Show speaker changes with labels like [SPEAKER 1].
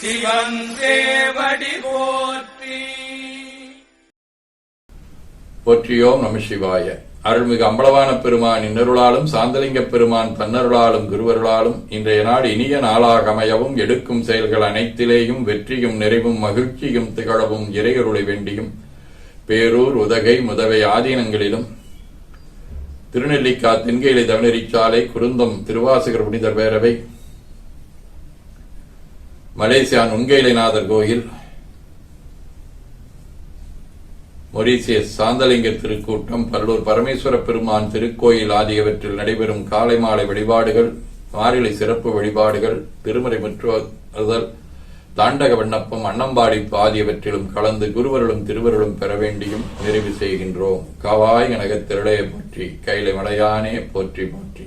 [SPEAKER 1] சிவன் சேவடி போற்றி.
[SPEAKER 2] போற்றியோம் நம சிவாய. அருள்மிகு அம்பலவான பெருமான் இன்னருளாலும் சாந்தலிங்க பெருமான் தன்னருளாலும் குருவருளாலும் இன்றைய நாடு இனிய நாளாக அமையவும் எடுக்கும் செயல்கள் அனைத்திலேயும் வெற்றியும் நிறைவும் மகிழ்ச்சியும் திகழவும் இறையருளை வேண்டியும். பேரூர் உதகை முதவை ஆதீனங்களிலும் திருநெல்லிக்கா தென்கேலி தவனரிச்சாலை குருந்தம் திருவாசகர் புனிதர் பேரவை மலேசியா நுண்கேலிநாதர் கோயில் மொரீசியஸ் சாந்தலிங்க திருக்கூட்டம் பல்லூர் பரமேஸ்வர பெருமான் திருக்கோயில் ஆகியவற்றில் நடைபெறும் காலை மாலை வழிபாடுகள் மாரிலை சிறப்பு வழிபாடுகள் திருமறை முற்றுதல் தாண்டக விண்ணப்பம் அன்னம்பாடிப்பு ஆகியவற்றிலும் கலந்து குருவருளும் திருவருளும் பெற வேண்டியும் நிறைவு செய்கின்றோம். கவாய் கனகத் திருளைய போற்றி கைலை மலையானே போற்றி போற்றி.